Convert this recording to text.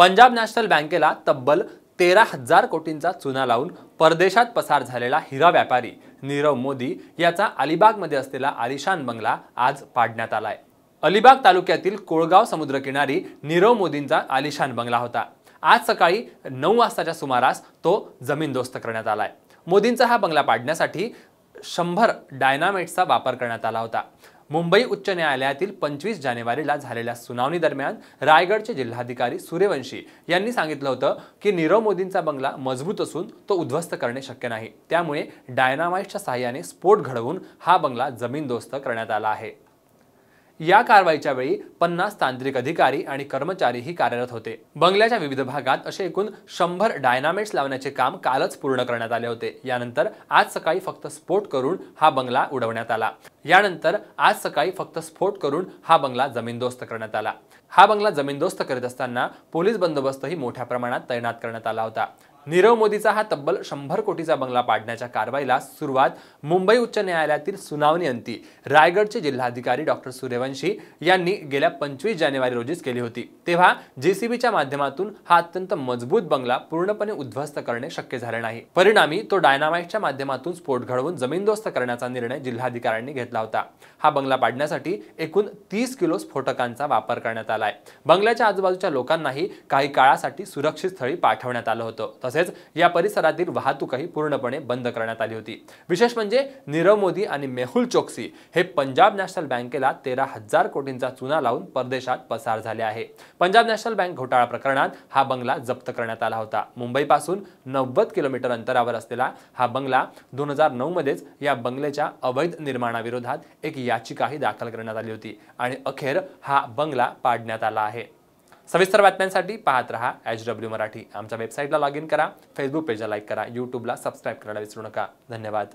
Punjab national बँकेला तब्बल तेरा हजार कोटींचा चुना लावून परदेशात पसार झालेला हिरा व्यापारी नीरव मोदी याचा अलिबागमध्ये असलेला आलिशान बंगला आज पाडण्यात आलाय. अलिबाग तालुक्यातील कोळगाव समुद्रकिनारी नीरव मोदींचा आलिशान बंगला होता. आज सकाळी नऊ वाजताच्या सुमारास तो जमीनदोस्त करण्यात आलाय. मोदींचा हा बंगला पाडण्यासाठी शंभर डायनामाइट्सचा वापर करण्यात आला होता. मुंबई उच्च न्यायालयातील पंचवीस जानेवारीला झालेल्या सुनावणी दरम्यान रायगडचे जिल्हाधिकारी सूर्यवंशी यांनी सांगितलं होतं की नीरव मोदींचा बंगला मजबूत असून तो उद्ध्वस्त करणे शक्य नाही. त्यामुळे डायनामाइटच्या सहाय्याने स्फोट घडवून हा बंगला जमीनदोस्त करण्यात आला आहे. या कारवाईच्या वेळी पन्नास तांत्रिक अधिकारी आणि कर्मचारीही कार्यरत होते. बंगल्याच्या विविध भागात असे एकूण शंभर डायनामेट्स लावण्याचे काम कालच पूर्ण करण्यात आले होते. यानंतर आज सकाळी फक्त स्फोट करून हा बंगला उडवण्यात आला. यानंतर आज सकाळी फक्त स्फोट करून हा बंगला जमीनदोस्त करण्यात आला. हा बंगला जमीनदोस्त करीत असताना पोलीस बंदोबस्तही मोठ्या प्रमाणात तैनात करण्यात आला होता. नीरव मोदीचा हा तब्बल शंभर कोटीचा बंगला पाडण्याच्या कारवाईला सुरुवात मुंबई उच्च न्यायालयातील सुनावणी अंती. रायगडचे जिल्हाधिकारी डॉक्टर सूर्यवंशी यांनी गेल्या पंचवीस जानेवारी रोजीच केली होती. तेव्हा जेसीबीच्या माध्यमातून हा अत्यंत मजबूत बंगला पूर्णपणे उद्ध्वस्त करणे शक्य झाले नाही. परिणामी तो डायनामाइटच्या माध्यमातून स्फोट घडवून जमीनदोस्त करण्याचा निर्णय जिल्हाधिकाऱ्यांनी घेतला होता. हा बंगला पाडण्यासाठी एकूण तीस किलो स्फोटकांचा वापर करण्यात आलाय. बंगल्याच्या आजूबाजूच्या लोकांनाही काही काळासाठी सुरक्षित स्थळी पाठवण्यात आलं होतं. तसेच या परिसरातील वाहतूकही पूर्णपणे बंद करण्यात आली होती. विशेष म्हणजे नीरव मोदी आणि मेहुल चोक्सी हे पंजाब नॅशनल बँकेला तेरा हजार कोटींचा चुना लावून परदेशात पसार झाले आहे. पंजाब नॅशनल बँक घोटाळा प्रकरणात हा बंगला जप्त करण्यात आला होता. मुंबईपासून नव्वद किलोमीटर अंतरावर असलेला हा बंगला दोन हजार नऊमध्येच या बंगल्याच्या अवैध निर्माणाविरोधात एक याचिकाही दाखल करण्यात आली होती आणि अखेर हा बंगला पाडण्यात आला आहे. सविस्तर बातम्यांसाठी पाहत रहा एच डब्ल्यू मराठी. आमच्या वेबसाईटला लॉग इन करा फेसबुक पेजला लाईक करा यूट्यूबला सबस्क्राईब करायला विसरू नका. धन्यवाद.